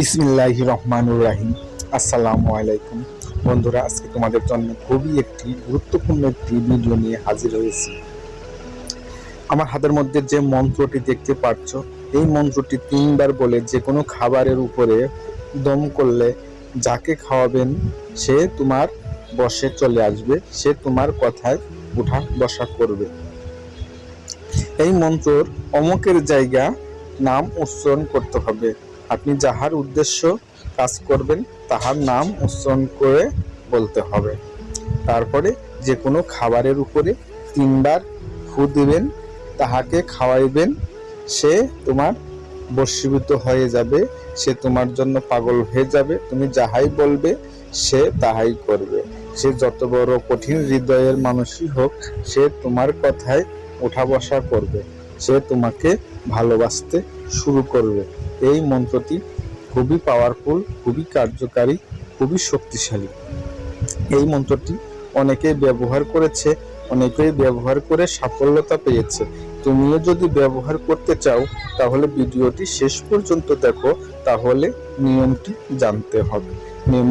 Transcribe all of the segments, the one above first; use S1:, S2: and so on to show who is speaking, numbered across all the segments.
S1: বিসমিল্লাহ রহমানুর রাহিম। আসসালামু আলাইকুম। বন্ধুরা, আজকে তোমাদের জন্য খুবই একটি গুরুত্বপূর্ণ একটি ভিডিও নিয়ে হাজির হয়েছি। আমার হাতের মধ্যে যে মন্ত্রটি দেখতে পাচ্ছ, এই মন্ত্রটি তিনবার বলে যে কোনো খাবারের উপরে দম করলে যাকে খাওয়াবেন, সে তোমার বসে চলে আসবে, সে তোমার কথায় উঠা বসা করবে। এই মন্ত্রর অমকের জায়গা নাম উচ্চারণ করতে হবে। আপনি যাহার উদ্দেশ্য কাজ করবেন, তাহার নাম উচ্চারণ করে বলতে হবে। তারপরে যে কোনো খাবারের উপরে তিনবার ফু দিবেন, তাহাকে খাওয়াইবেন, সে তোমার বশীভূত হয়ে যাবে, সে তোমার জন্য পাগল হয়ে যাবে, তুমি যাহাই বলবে, সে তাহাই করবে। সে যত বড় কঠিন হৃদয়ের মানুষই হোক, সে তোমার কথায় ওঠা বসা করবে, সে তোমাকে ভালোবাসতে শুরু করবে। এই মন্ত্রটি খুবই পাওয়ারফুল খুবই কার্যকারী, খুবই শক্তিশালী। এই মন্ত্রটি অনেকেই ব্যবহার করেছে, অনেকেই ব্যবহার করে সাফল্যতা পেয়েছে। তুমিও যদি ব্যবহার করতে চাও, তাহলে ভিডিওটি শেষ পর্যন্ত দেখো, তাহলে নিয়মটি জানতে হবে।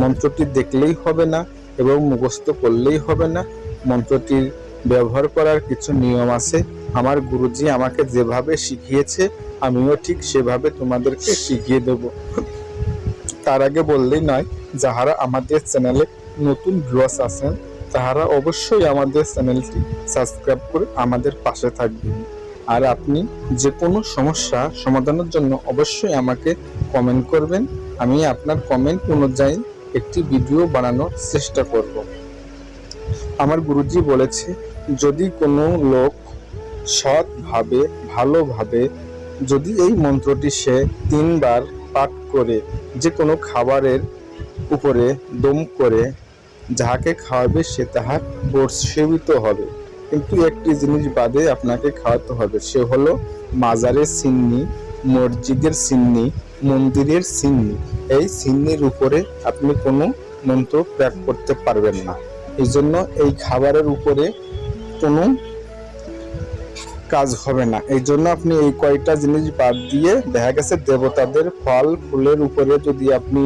S1: মন্ত্রটি দেখলেই হবে না এবং মুখস্থ করলেই হবে না। মন্ত্রটির ব্যবহার করার কিছু নিয়ম আছে। আমার গুরুজি আমাকে যেভাবে শিখিয়েছে, আমিও ঠিক সেভাবে তোমাদেরকে শিখিয়ে দেব। তার আগে বললেই নয়, যাহারা আমাদের চ্যানেলে নতুন ভিউয়ার্স আছেন, তাহারা অবশ্যই আমাদের চ্যানেলটি সাবস্ক্রাইব করে আমাদের পাশে থাকবেন। আর আপনি যে কোনো সমস্যা সমাধানের জন্য অবশ্যই আমাকে কমেন্ট করবেন। আমি আপনার কমেন্ট অনুযায়ী একটি ভিডিও বানানোর চেষ্টা করব। আমার গুরুজি বলেছে যদি কোনো লোক সৎভাবে ভালোভাবে যদি এই মন্ত্রটি সে তিনবার পাঠ করে, যে কোনো খাবারের উপরে দম করে, যাহাকে খাওয়াবে সে তাহার বর্ষীভূত হবে। কিন্তু একটি জিনিস বাদে আপনাকে খাওয়াতে হবে, সে হলো মাজারের সিন্নি, মসজিদের সিন্নি, মন্দিরের সিন্নি। এই সিন্নির উপরে আপনি কোনো মন্ত্র প্রয়োগ করতে পারবেন না। এই জন্য এই খাবারের উপরে কোনো কাজ হবে না। এই জন্য আপনি এই কয়টা জিনিস বাদ দিয়ে, দেখা গেছে দেবতাদের ফল, ফুলের উপরে যদি আপনি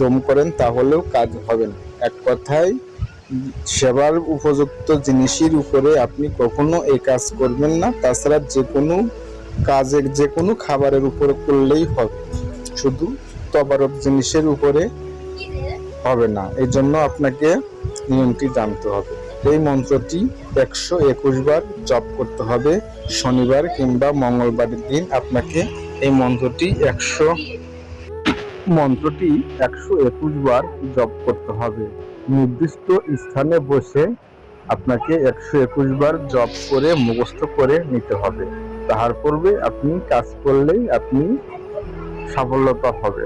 S1: দম করেন, তাহলেও কাজ হবে না। এক কথায়, সেবার উপযুক্ত জিনিসের উপরে আপনি কখনো এই কাজ করবেন না। তাছাড়া যে কোনো কাজের, যে কোনো খাবারের উপরে করলেই হবে। শুধু তবারক জিনিসের উপরে হবে না। এই জন্য আপনাকে নিয়মটি জানতে হবে। এই মন্ত্রটি একশো একুশ বার জপ করতে হবে। শনিবার কিংবা মঙ্গলবারের দিন আপনাকে এই মন্ত্রটি একশো মন্ত্রটি একশো একুশ বার জপ করতে হবে। নির্দিষ্ট স্থানে বসে আপনাকে একশো একুশ বার জপ করে মুখস্থ করে নিতে হবে। তাহার পূর্বে আপনি কাজ করলেই আপনি সাফল্যতা হবে।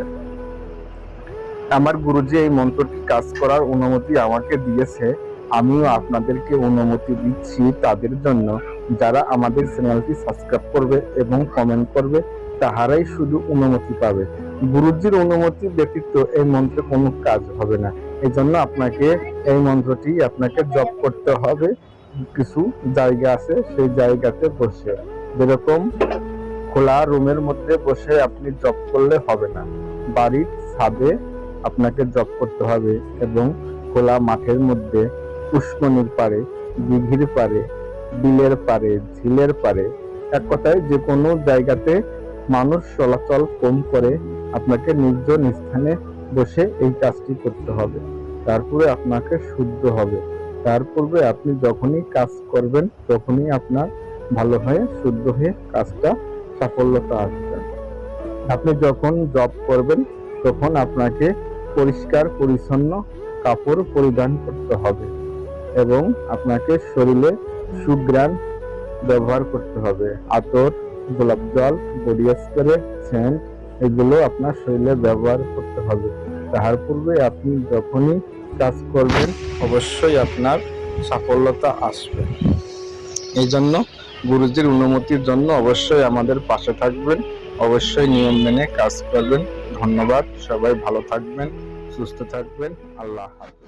S1: আমার গুরুজি এই মন্ত্রটি কাজ করার অনুমতি আমাকে দিয়েছে। আমিও আপনাদেরকে অনুমতি দিচ্ছি তাদের জন্য। যারা আমাদের চ্যানেলটি সাবস্ক্রাইব করবে এবং কমেন্ট করবে, তাহারাই শুধু অনুমতি পাবে। গুরুজির অনুমতি ব্যতীত এই মন্ত্রে কোনো কাজ হবে না। এই জন্য আপনাকে এই মন্ত্রটি আপনাকে জপ করতে হবে। কিছু জায়গা আছে, সেই জায়গাতে বসে। যেরকম খোলা রুমের মধ্যে বসে আপনি জপ করলে হবে না। বাড়ির ছাদে আপনাকে জপ করতে হবে এবং খোলা মাঠের মধ্যে পুষ্কনির পারে দিঘির পারে, বিলের পারে, ঝিলের পারে, এক কথায় যে কোনো জায়গাতে মানুষ চলাচল কম করে আপনাকে নির্জন স্থানে বসে এই কাজটি করতে হবে। তারপরে আপনাকে শুদ্ধ হবে। তার পূর্বে আপনি যখনই কাজ করবেন, তখনই আপনার ভালো হয়ে, শুদ্ধ হয়ে কাজটা, সাফল্যতা আসবে। আপনি যখন জব করবেন, তখন আপনাকে পরিষ্কার, পরিচ্ছন্ন কাপড় পরিধান করতে হবে। এবং আপনাকে শরীরে সুগ্রাণ ব্যবহার করতে হবে। আতর, গোলাপ জল, বডি স্প্রে সেন্ট এগুলো আপনার শরীরে ব্যবহার করতে হবে। তাহার পূর্বে আপনি যখনই কাজ করবেন, অবশ্যই আপনার সাফল্যতা আসবে। এই জন্য গুরুজির অনুমতির জন্য অবশ্যই আমাদের পাশে থাকবেন। অবশ্যই নিয়ম মেনে কাজ করবেন। ধন্যবাদ। সবাই ভালো থাকবেন, সুস্থ থাকবেন। আল্লাহ হাফেজ।